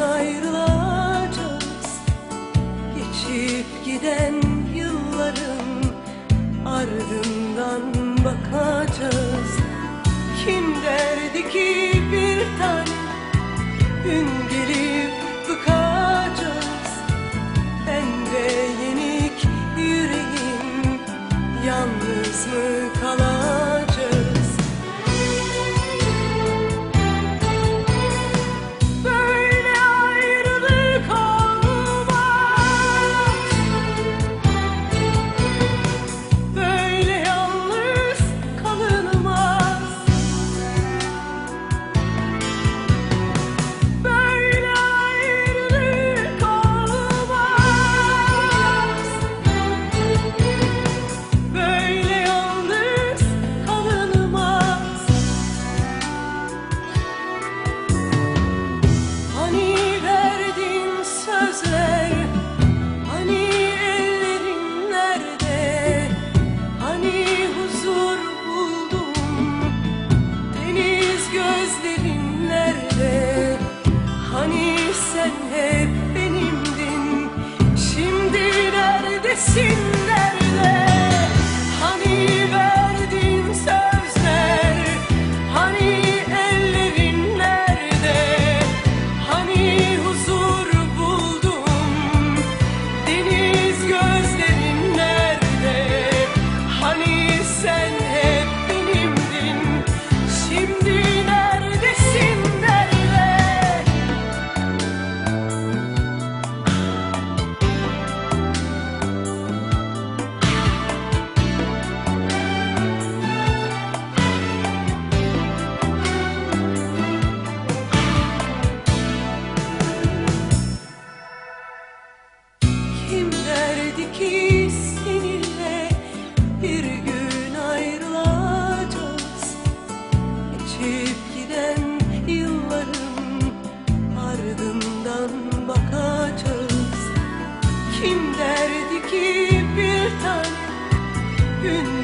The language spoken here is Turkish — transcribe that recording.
ayrılacağız. Geçip giden yılların ardından bakacağız. Kim derdi ki bir tane gün gelir? sim 云。